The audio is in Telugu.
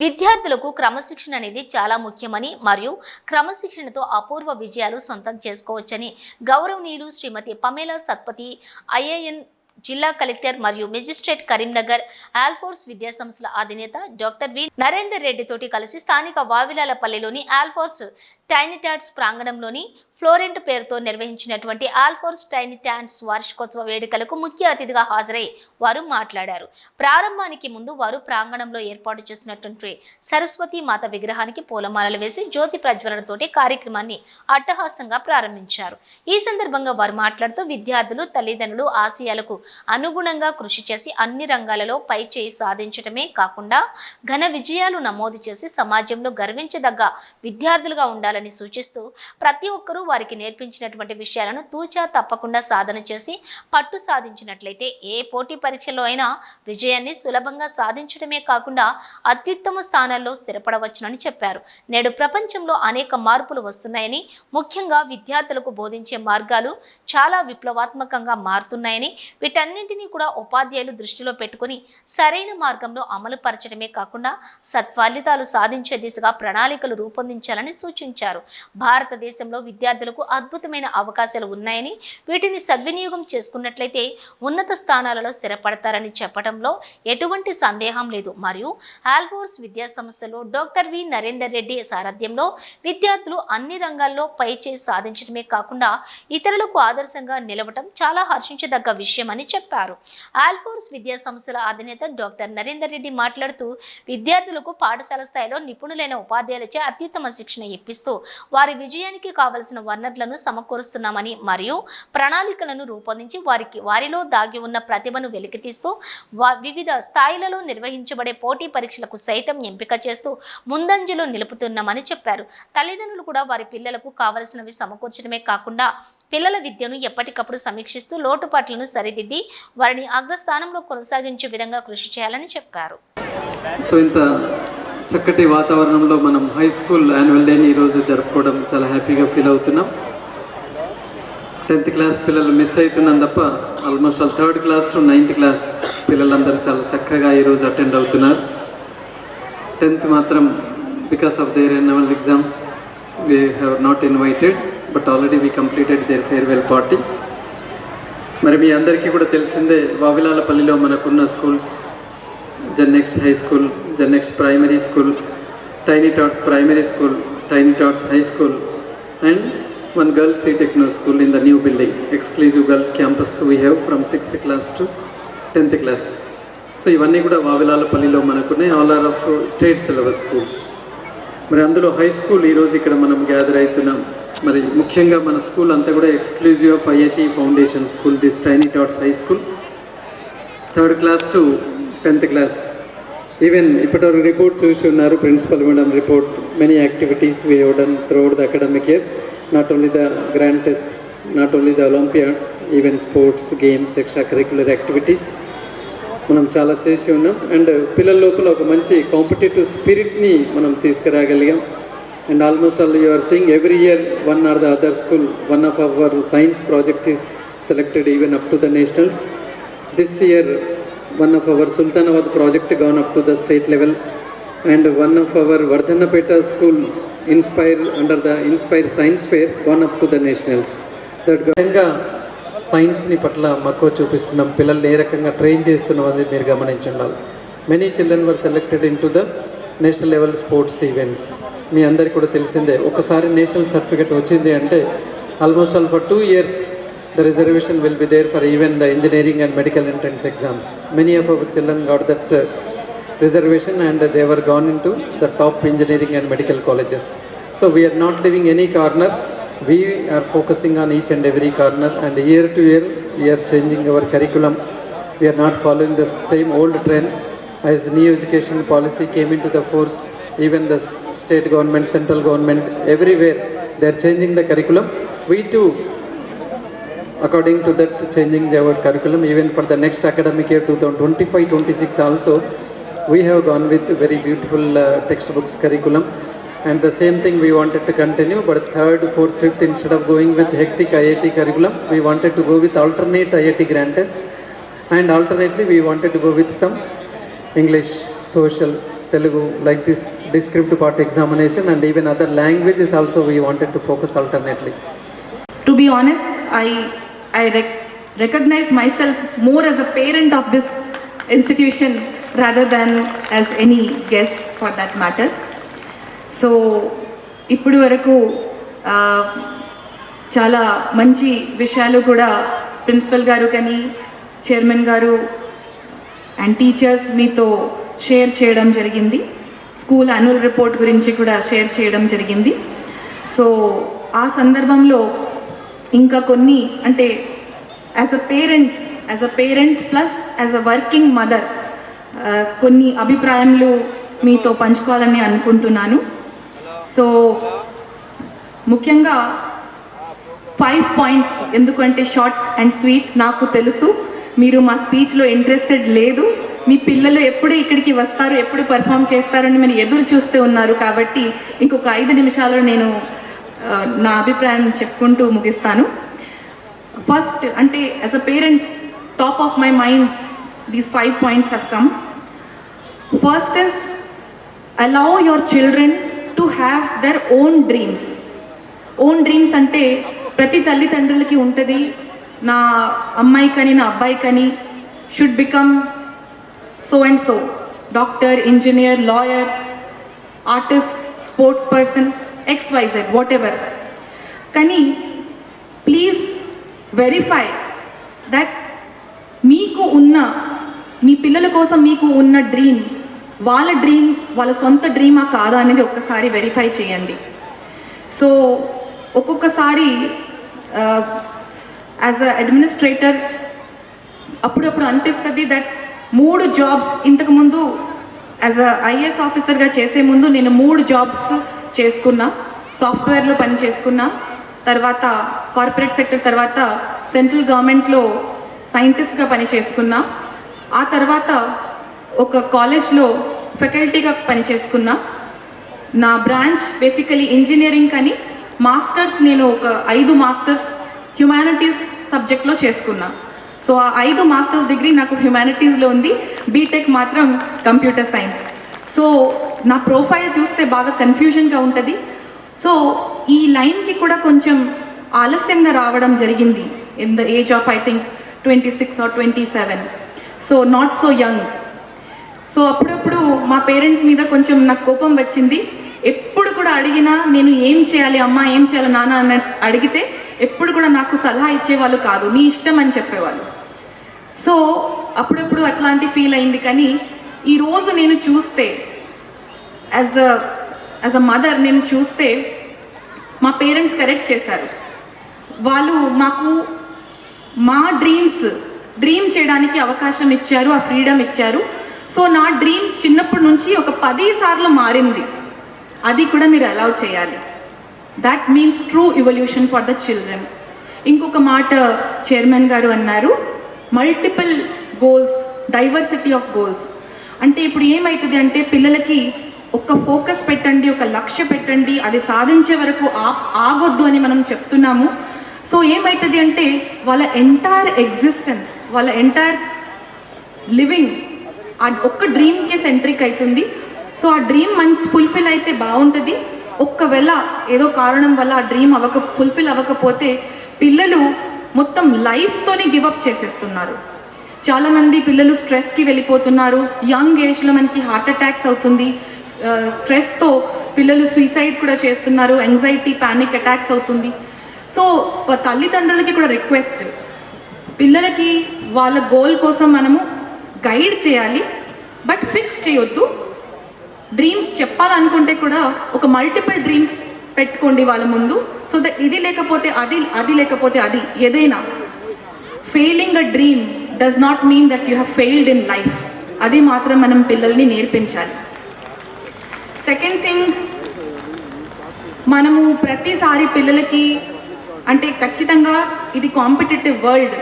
విద్యార్థులకు క్రమశిక్షణ అనేది చాలా ముఖ్యమని మరియు క్రమశిక్షణతో అపూర్వ విజయాలు సొంతం చేసుకోవచ్చని గౌరవనీయులు శ్రీమతి పమేలా సత్పతి ఐఏఎన్ జిల్లా కలెక్టర్ మరియు మెజిస్ట్రేట్ కరీంనగర్ ఆల్ఫోర్స్ విద్యాసంస్థల అధినేత డాక్టర్ వి నరేందర్ రెడ్డి తోటి కలిసి స్థానిక వావిలాలపల్లిలోని ఆల్ఫోర్స్ టైనిటాట్స్ ప్రాంగణంలోని ఫ్లోరెంట్ పేరుతో నిర్వహించినటువంటి ఆల్ఫోర్స్ టైనిటాట్స్ వార్షికోత్సవ వేడుకలకు ముఖ్య అతిథిగా హాజరై వారు మాట్లాడారు. ప్రారంభానికి ముందు వారు ప్రాంగణంలో ఏర్పాటు చేసినటువంటి సరస్వతి మాత విగ్రహానికి పూలమాలలు వేసి జ్యోతి ప్రజ్వలనతోటి కార్యక్రమాన్ని అట్టహాసంగా ప్రారంభించారు. ఈ సందర్భంగా వారు మాట్లాడుతూ విద్యార్థులు తల్లిదండ్రులు ఆశయాలకు అనుగుణంగా కృషి చేసి అన్ని రంగాలలో పై చేయి సాధించడమే కాకుండా ఘన విజయాలు నమోదు చేసి సమాజంలో గర్వించదగ్గ విద్యార్థులుగా ఉండాలని సూచిస్తూ ప్రతి ఒక్కరూ వారికి నేర్పించినటువంటి విషయాలను తూచా తప్పకుండా సాధన చేసి పట్టు సాధించినట్లయితే ఏ పోటీ పరీక్షలో అయినా విజయాన్ని సులభంగా సాధించడమే కాకుండా అత్యుత్తమ స్థానాల్లో స్థిరపడవచ్చునని చెప్పారు. నేడు ప్రపంచంలో అనేక మార్పులు వస్తున్నాయని ముఖ్యంగా విద్యార్థులకు బోధించే మార్గాలు చాలా విప్లవాత్మకంగా మారుతున్నాయని వీటన్నింటినీ కూడా ఉపాధ్యాయులు దృష్టిలో పెట్టుకుని సరైన మార్గంలో అమలు పరచడమే కాకుండా సత్ఫలితాలు సాధించే దిశగా ప్రణాళికలు రూపొందించాలని సూచించారు. భారతదేశంలో విద్యార్థులకు అద్భుతమైన అవకాశాలు ఉన్నాయని వీటిని సద్వినియోగం చేసుకున్నట్లయితే ఉన్నత స్థానాలలో స్థిరపడతారని చెప్పడంలో ఎటువంటి సందేహం లేదు. మరియు ఆల్ఫోర్స్ విద్యా సంస్థలో డాక్టర్ వి. నరేందర్ రెడ్డి సారథ్యంలో విద్యార్థులు అన్ని రంగాల్లో పై చేసి సాధించడమే కాకుండా ఇతరులకు ఆదర్శంగా నిలవటం చాలా హర్షించదగ్గ విషయమని చెప్పారు. ఆల్ఫోర్స్ విద్యా సంస్థల అధినేత డాక్టర్ నరేందర్ రెడ్డి మాట్లాడుతూ విద్యార్థులకు పాఠశాల స్థాయిలో నిపుణులైన ఉపాధ్యాయులచే అత్యుత్తమ శిక్షణ ఇప్పిస్తూ వారి విజయానికి కావలసిన వనరులను సమకూరుస్తున్నామని మరియు ప్రణాళికలను రూపొందించి వారికి వారిలో దాగి ఉన్న ప్రతిభను వెలికితీస్తూ వివిధ స్థాయిలలో నిర్వహించబడే పోటీ పరీక్షలకు సైతం ఎంపిక చేస్తూ ముందంజలో నిలుపుతున్నామని చెప్పారు. తల్లిదండ్రులు కూడా వారి పిల్లలకు కావలసినవి సమకూర్చడమే కాకుండా పిల్లల విద్యను ఎప్పటికప్పుడు సమీక్షిస్తూ లోటుపాట్లను సరిదిద్ది వారిని అగ్రస్థానంలో కొనసాగించే విధంగా కృషి చేయాలని చెప్పారు. సో ఇంత చక్కటి వాతావరణంలో మనం హై స్కూల్ యాన్యువల్ డేని ఈరోజు జరుపుకోవడం చాలా హ్యాపీగా ఫీల్ అవుతున్నాం. టెన్త్ క్లాస్ పిల్లలు మిస్ అవుతున్నాం తప్ప almost all third class to ninth class పిల్లలందరూ చాలా చక్కగా ఈరోజు అటెండ్ అవుతున్నారు. టెన్త్ మాత్రం because of their annual exams we have not invited but already we completed their farewell party మరి మీ అందరికీ కూడా తెలిసిందే వావిలాలపల్లిలో మనకున్న schools Gennex high school Gennex primary school Tiny Tots primary school Tiny Tots high school and one girls C techno school in the new building exclusive girls campus we have from sixth class to tenth class so ఇవన్నీ కూడా వావిలాలపల్లిలో మనకున్నాయి all are of state syllabus schools మరి అందులో హై స్కూల్ ఈరోజు ఇక్కడ మనం గ్యాదర్ అవుతున్నాం. మరి ముఖ్యంగా మన స్కూల్ అంతా కూడా exclusive of IIT foundation school this Tiny Tots high school third class to tenth class. Even ఇప్పటివరకు రిపోర్ట్ చూసి ఉన్నారు principal madam report many activities we have throughout the academic year not only the grand tests not only the olympiads even sports games extra curricular activities మనం చాలా చేసి ఉన్నాం. అండ్ పిల్లల లోపల ఒక మంచి కాంపిటేటివ్ స్పిరిట్ని మనం తీసుకురాగలిగాం. And almost all you're seeing every year one or the other school one of our science project is selected even up to the nationals this year one of our Sultanabad project gone up to the state level and one of our Vardhannapet school inspire under the inspire science fair one up to the nationals that విధంగా సైన్స్ని పట్ల మక్కువ చూపిస్తున్నాం. పిల్లల్ని ఏ రకంగా ట్రైన్ చేస్తున్నాం అనేది మీరు గమనించుండాలి. Many children were selected into the national level sports events మీ అందరికీ కూడా తెలిసిందే ఒకసారి నేషనల్ సర్టిఫికేట్ వచ్చింది అంటే almost all for two years the reservation will be there for even the engineering and medical entrance exams. Many of our children got that uh, reservation and they were gone into the top engineering and medical colleges. So we are not leaving any corner. We are focusing on each and every corner and year to year we are changing our curriculum. We are not following the same old trend. As new education policy came into the force, even the state government, central government, everywhere they are changing the curriculum. We too according to that changing our curriculum even for the next academic year 2025-26 also we have gone with very beautiful uh, textbooks curriculum and the same thing we wanted to continue but third fourth fifth instead of going with hectic iit curriculum we wanted to go with alternate iit grand test and alternately we wanted to go with some english social Telugu, like this descriptive part examination and even other languages also we wanted to focus alternately. To be honest, I, I rec- recognize myself more as a parent of this institution rather than as any guest for that matter. So ఇప్పుడు వరకు చాలా మంచి విషయాలు కూడా ప్రిన్సిపల్ గారు కానీ చైర్మన్ గారు అండ్ టీచర్స్ మీతో షేర్ చేయడం జరిగింది స్కూల్ యాన్యువల్ రిపోర్ట్ గురించి కూడా షేర్ చేయడం జరిగింది సో ఆ సందర్భంలో ఇంకా కొన్ని అంటే as a parent as a parent plus as a working mother కొన్ని అభిప్రాయములు మీతో పంచుకోవాలని అనుకుంటున్నాను. సో ముఖ్యంగా ఫైవ్ పాయింట్స్ ఎందుకంటే షార్ట్ అండ్ స్వీట్ నాకు తెలుసు. మీరు మా స్పీచ్లో ఇంట్రెస్టెడ్ లేదు. మీ పిల్లలు ఎప్పుడు ఇక్కడికి వస్తారు ఎప్పుడు పర్ఫామ్ చేస్తారని మీరు ఎదురు చూస్తూ ఉన్నారు కాబట్టి ఇంకొక ఐదు నిమిషాల్లో నేను నా అభిప్రాయం చెప్పుకుంటూ ముగిస్తాను. ఫస్ట్ అంటే as a parent top of my mind these five points have come first is allow your children to have their own dreams own dreams అంటే ప్రతి తల్లిదండ్రులకి ఉంటుంది నా అమ్మాయి కానీ నా అబ్బాయి కానీ should become so and so doctor engineer lawyer artist sports person X Y Z whatever కానీ ప్లీజ్ వెరిఫై దట్ మీకు ఉన్న మీ పిల్లల కోసం మీకు ఉన్న డ్రీమ్ వాళ్ళ డ్రీమ్ వాళ్ళ సొంత డ్రీమా కాదా అనేది ఒక్కసారి వెరిఫై చేయండి. సో ఒక్కొక్కసారి యాజ్ అ అడ్మినిస్ట్రేటర్ అప్పుడప్పుడు అనిపిస్తుంది దట్ మూడు జాబ్స్ ఇంతకుముందు యాజ్ అ ఐఏఎస్ ఆఫీసర్గా చేసే ముందు నేను మూడు జాబ్స్ చేసుకున్నా సాఫ్ట్వేర్లో పని చేసుకున్నా తర్వాత కార్పొరేట్ సెక్టర్ తర్వాత సెంట్రల్ గవర్నమెంట్లో సైంటిస్ట్గా పని చేసుకున్నా ఆ తర్వాత ఒక కాలేజ్లో ఫెకల్టీగా పని చేసుకున్నా. నా బ్రాంచ్ బేసికలీ ఇంజనీరింగ్ కానీ మాస్టర్స్ నేను ఒక ఐదు మాస్టర్స్ హ్యుమానిటీస్ సబ్జెక్ట్లో చేసుకున్నా. సో ఆ ఐదు మాస్టర్స్ డిగ్రీ నాకు హ్యుమానిటీస్లో ఉంది బీటెక్ మాత్రం కంప్యూటర్ సైన్స్. సో నా ప్రొఫైల్ చూస్తే బాగా కన్ఫ్యూజన్గా ఉంటుంది. సో ఈ లైన్కి కూడా కొంచెం ఆలస్యంగా రావడం జరిగింది. In the age of I think twenty six or twenty seven so not so young so అప్పుడప్పుడు మా పేరెంట్స్ మీద కొంచెం నాకు కోపం వచ్చింది. ఎప్పుడు కూడా అడిగినా నేను ఏం చేయాలి అమ్మ ఏం చేయాలి నాన్న అన్న అడిగితే ఎప్పుడు కూడా నాకు సలహా ఇచ్చేవాళ్ళు కాదు. నీ ఇష్టం అని చెప్పేవాళ్ళు. సో అప్పుడప్పుడు అట్లాంటి ఫీల్ అయింది. కానీ ఈరోజు నేను చూస్తే as a as a mother నేను చూస్తే మా పేరెంట్స్ కరెక్ట్ చేశారు. వాళ్ళు మాకు మా డ్రీమ్స్ డ్రీమ్ చేయడానికి అవకాశం ఇచ్చారు ఆ ఫ్రీడమ్ ఇచ్చారు. సో నా డ్రీమ్ చిన్నప్పటి నుంచి ఒక పది సార్లు మారింది. అది కూడా మీరు అలౌ చేయాలి. That means true evaluation for the children ఇంకొక మాట చైర్మన్ గారు అన్నారు multiple goals diversity of goals అంటే ఇప్పుడు ఏమవుతుంది అంటే పిల్లలకి ఒక ఫోకస్ పెట్టండి ఒక లక్ష్య పెట్టండి అది సాధించే వరకు ఆ ఆగొద్దు అని మనం చెప్తున్నాము. సో ఏమవుతుంది అంటే వాళ్ళ ఎంటైర్ ఎగ్జిస్టెన్స్ వాళ్ళ ఎంటైర్ లివింగ్ ఆ ఒక్క డ్రీమ్కే సెంట్రిక్ అవుతుంది సో ఆ డ్రీమ్ మంచి ఫుల్ఫిల్ అయితే బాగుంటుంది. ఒక్కవేళ ఏదో కారణం వల్ల ఆ డ్రీమ్ అవ్వక ఫుల్ఫిల్ అవ్వకపోతే పిల్లలు మొత్తం లైఫ్తోనే గివప్ చేసేస్తున్నారు. చాలామంది పిల్లలు స్ట్రెస్కి వెళ్ళిపోతున్నారు. యంగ్ ఏజ్లో మనకి హార్ట్ అటాక్స్ అవుతుంది. స్ట్రెస్తో పిల్లలు సూసైడ్ కూడా చేస్తున్నారు. యాంగ్జైటీ ప్యానిక్ అటాక్స్ అవుతుంది. సో తల్లిదండ్రులకి కూడా రిక్వెస్ట్ పిల్లలకి వాళ్ళ గోల్ కోసం మనము గైడ్ చేయాలి. బట్ ఫిక్స్ చేయొద్దు. డ్రీమ్స్ చెప్పాలనుకుంటే కూడా ఒక మల్టిపుల్ డ్రీమ్స్ పెట్టుకోండి వాళ్ళ ముందు. సో ద ఇది లేకపోతే అది అది లేకపోతే అది. ఏదైనా. Failing a dream does not mean that you have failed in life అది మాత్రం మనం పిల్లల్ని నేర్పించాలి. సెకండ్ థింగ్ మనము ప్రతిసారి పిల్లలకి అంటే ఖచ్చితంగా ఇది కాంపిటేటివ్ వరల్డ్